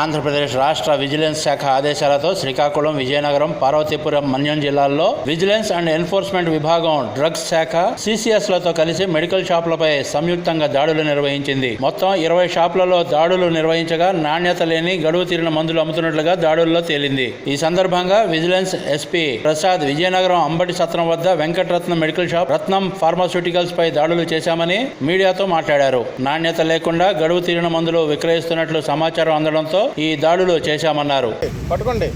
ఆంధ్రప్రదేశ్ రాష్ట్ర విజిలెన్స్ శాఖ ఆదేశాలతో శ్రీకాకుళం విజయనగరం పార్వతీపురం మన్యం జిల్లాల్లో విజిలెన్స్ అండ్ ఎన్ఫోర్స్మెంట్ విభాగం డ్రగ్స్ శాఖ సిసిఎస్లతో కలిసి మెడికల్ షాపులపై సంయుక్తంగా దాడులు నిర్వహించింది. మొత్తం ఇరవై షాపులలో దాడులు నిర్వహించగా నాణ్యత లేని గడువు తీరిన మందులు అమ్ముతున్నట్లుగా దాడుల్లో తేలింది. ఈ సందర్భంగా విజిలెన్స్ ఎస్పీ ప్రసాద్ విజయనగరం అంబటి సత్రం వద్ద Venkataratnam medical shop Ratnam pharmaceuticals పై దాడులు చేశామని మీడియాతో మాట్లాడారు. నాణ్యత లేకుండా గడువు తీరిన మందులు విక్రయిస్తున్నట్లు సమాచారం అందడంతో ఈ దాడులు చేశామన్నారు. పట్టుకోండి.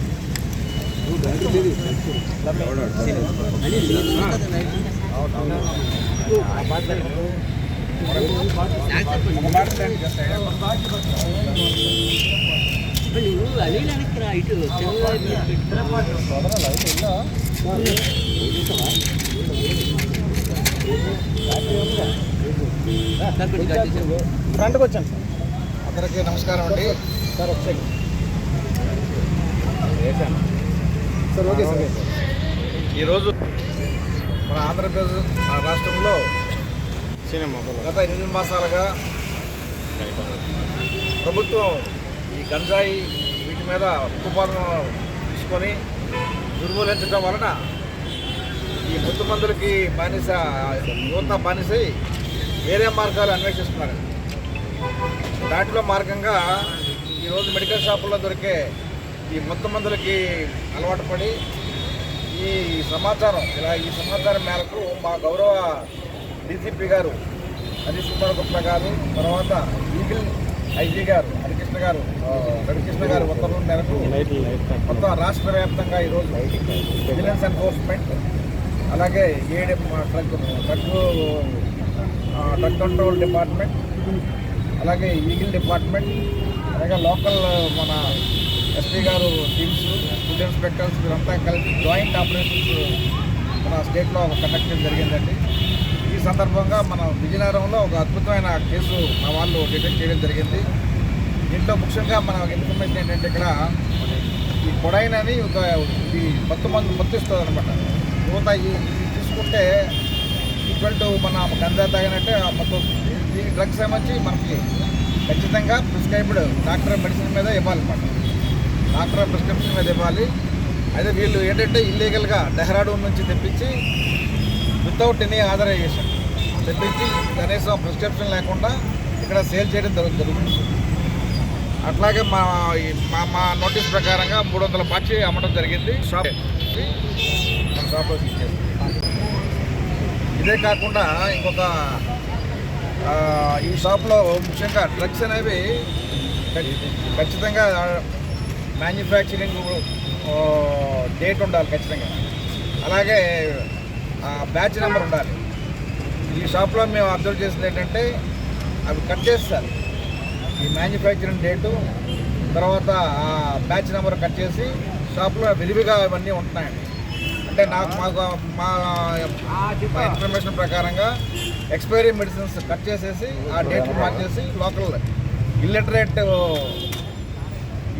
ఫ్రంట్కి వచ్చాను. సార్ అందరికీ నమస్కారం అండి. సార్ ఒకసారి సార్ ఓకే సార్ ఈరోజు మన ఆంధ్రప్రదేశ్ రాష్ట్రంలో సినిమా గత ఎనిమిది మాసాలుగా ప్రభుత్వం ఈ గంజాయి వీటి మీద ఉత్పాదన తీసుకొని నిర్మూలించడం వలన ఈ ముత్తు మందులకి బానిస యువత బానిసై వేరే మార్గాలు అన్వేషిస్తున్నారు. దాంట్లో మార్గంగా ఈరోజు మెడికల్ షాపుల్లో దొరికే ఈ మొత్తం మందులకి అలవాటు పడి ఈ సమాచారం ఇలా ఈ సమాచారం మేరకు మా గౌరవ డీసీపీ గారు హరీష్ కుమార్ గుప్తా గారు తర్వాత ఈగిల్ ఐజీ గారు హరికృష్ణ గారు రవికృష్ణ హరికృష్ణ గారు ఉత్తర్వుల మేరకు మొత్తం రాష్ట్ర వ్యాప్తంగా ఈరోజు విజిలెన్స్ ఎన్ఫోర్స్మెంట్ అలాగే ఏడే డ్రగ్ డ్రగ్ ఆ, డ్రగ్ కంట్రోల్ డిపార్ట్మెంట్ అలాగే ఈగిల్ డిపార్ట్మెంట్ అలాగే లోకల్ మన ఎస్పీ గారు టీమ్స్ ఫుడ్ ఇన్స్పెక్టర్స్ వీరంతా కలిసి జాయింట్ ఆపరేషన్స్ మన స్టేట్లో కండక్ట్ చేయడం జరిగిందండి. ఈ సందర్భంగా మన విజయనగరంలో ఒక అద్భుతమైన కేసు మా వాళ్ళు డిటెక్ట్ చేయడం జరిగింది. దీంట్లో ముఖ్యంగా మన ఇన్ఫర్మేషన్ ఏంటంటే ఇక్కడ ఈ కొడైన్ అని ఒక ఇది మత్తు మందు మత్తిస్తుంది అనమాట యువత ఈ తీసుకుంటే ఈక్వల్ టు మన గంజా తాగినట్టే ఆ మత్తు వస్తుంది. ఈ డ్రగ్స్ ఏమొచ్చి మనకి ఖచ్చితంగా ప్రిస్క్రైబ్డ్ డాక్టర్ మెడిసిన్ మీద ఇవ్వాలన్నమాట డాక్టర్ ప్రిస్క్రిప్షన్ మీద ఇవ్వాలి. అయితే వీళ్ళు ఏంటంటే ఇల్లీగల్గా డెహ్రాడూన్ నుంచి తెప్పించి వితౌట్ ఎనీ ఆథరైజేషన్ తెప్పించి కనీసం ప్రిస్క్రిప్షన్ లేకుండా ఇక్కడ సేల్ చేయడం జరుగు- జరుగుతుంది. అట్లాగే మా మా మా నోటీస్ ప్రకారంగా మూడు వందల పాచి అమ్మడం జరిగింది. షాప్ మన షాప్లో ఇదే కాకుండా ఇంకొక ఈ షాప్లో ముఖ్యంగా డ్రగ్స్ అనేవి ఖచ్చితంగా మ్యానుఫ్యాక్చరింగ్ డేట్ ఉండాలి ఖచ్చితంగా. అలాగే బ్యాచ్ నెంబర్ ఉండాలి. ఈ షాప్లో మేము అబ్జర్వ్ చేసింది ఏంటంటే అవి కట్ చేస్తారు. ఈ మ్యానుఫ్యాక్చరింగ్ డేటు తర్వాత ఆ బ్యాచ్ నెంబర్ కట్ చేసి షాప్లో విరివిగా ఇవన్నీ ఉంటున్నాయండి. అంటే నాకు మాకు మా ఇన్ఫర్మేషన్ ప్రకారంగా ఎక్స్పైరీ మెడిసిన్స్ కట్ చేసేసి ఆ డేట్ మార్చేసి లోకల్ ఇల్లిటరేట్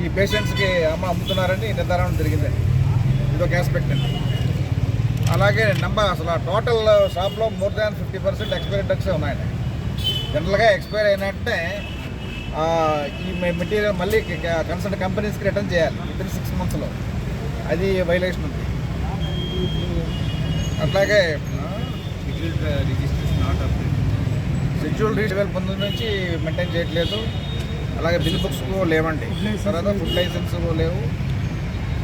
ఈ పేషెంట్స్కి అమ్మ అమ్ముతున్నారని నిర్ధారణ జరిగిందండి ఇదొక ఆస్పెక్ట్ అండి. అలాగే నెంబర్ అసలు టోటల్ షాప్లో more than fifty percent expiry drugs ఉన్నాయండి. జనరల్గా ఎక్స్పైర్ అయినట్టే ఈ మెటీరియల్ మళ్ళీ కన్సల్ట్ కంపెనీస్కి రిటర్న్ చేయాలి. విత్ ఇన్ సిక్స్ మంత్స్లో అది వైలేషన్ ఉంది అట్లాగే షెడ్యూల్ రీచ్ వేల పంతొమ్మిది నుంచి మెయింటైన్ చేయట్లేదు. అలాగే బిల్ బుక్స్ లేవండి. తర్వాత ఫుడ్ లైసెన్స్ లేవు.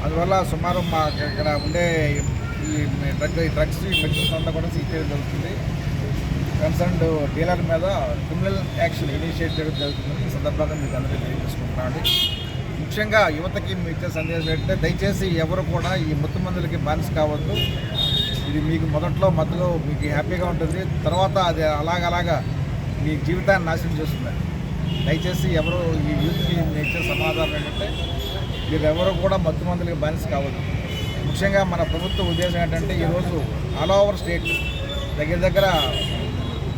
అందువల్ల సుమారు మా ఇక్కడ ఉండే ఈ డ్రగ్ ఈ డ్రగ్స్ ఈ మెడిసిన్స్ అంతా కూడా సీజ్ చేయడం జరుగుతుంది. కన్సర్న్ డీలర్ మీద క్రిమినల్ యాక్షన్ ఇనిషియేట్ చేయడం జరుగుతుంది. ఈ సందర్భంగా మీకు అందరికీ తెలియజేసుకుంటున్నాను. ముఖ్యంగా యువతకి ఇచ్చే సందేశం ఏంటంటే దయచేసి ఎవరు కూడా ఈ ముత్తు మందులకి బానిస కావద్దు. ఇది మీకు మొదట్లో మధ్యలో మీకు హ్యాపీగా ఉంటుంది. తర్వాత అది అలాగలాగా మీ జీవితాన్ని నాశనం చేస్తుంది. దయచేసి ఎవరు ఈ యూత్కి ఇచ్చే సమాధానం ఏంటంటే మీరు ఎవరు కూడా మత్తు మందులకి బానిస కావద్దు. ముఖ్యంగా మన ప్రభుత్వ ఉద్దేశం ఏంటంటే ఈరోజు ఆల్ ఓవర్ స్టేట్ దగ్గర దగ్గర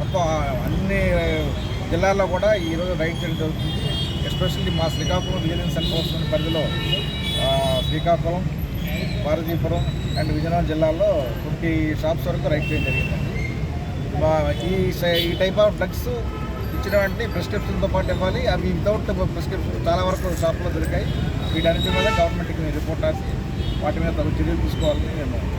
మొత్తం అన్ని జిల్లాల్లో కూడా ఈరోజు రైడ్ చేయడం జరుగుతుంది ఎస్పెషల్లీ మా శ్రీకాకుళం విజిలెన్స్ ఎన్ఫోర్స్మెంట్ పరిధిలో శ్రీకాకుళం భారతీపురం అండ్ విజయనగరం జిల్లాల్లో ఫిఫ్టీ షాప్స్ వరకు రైట్ చేయడం జరిగిందండి. మా ఈ సై- ఈ టైప్ ఆఫ్ డ్రగ్స్ ఇచ్చిన వెంటనే ప్రిస్క్రిప్షన్తో పాటు ఇవ్వాలి. అవి వితౌట్ ప్రిస్క్రిప్షన్ చాలా వరకు షాప్లో దొరికాయి. వీటన్నిటి మీద గవర్నమెంట్కి రిపోర్ట్ రాసి వాటి మీద తగు చర్యలు తీసుకోవాలని నేను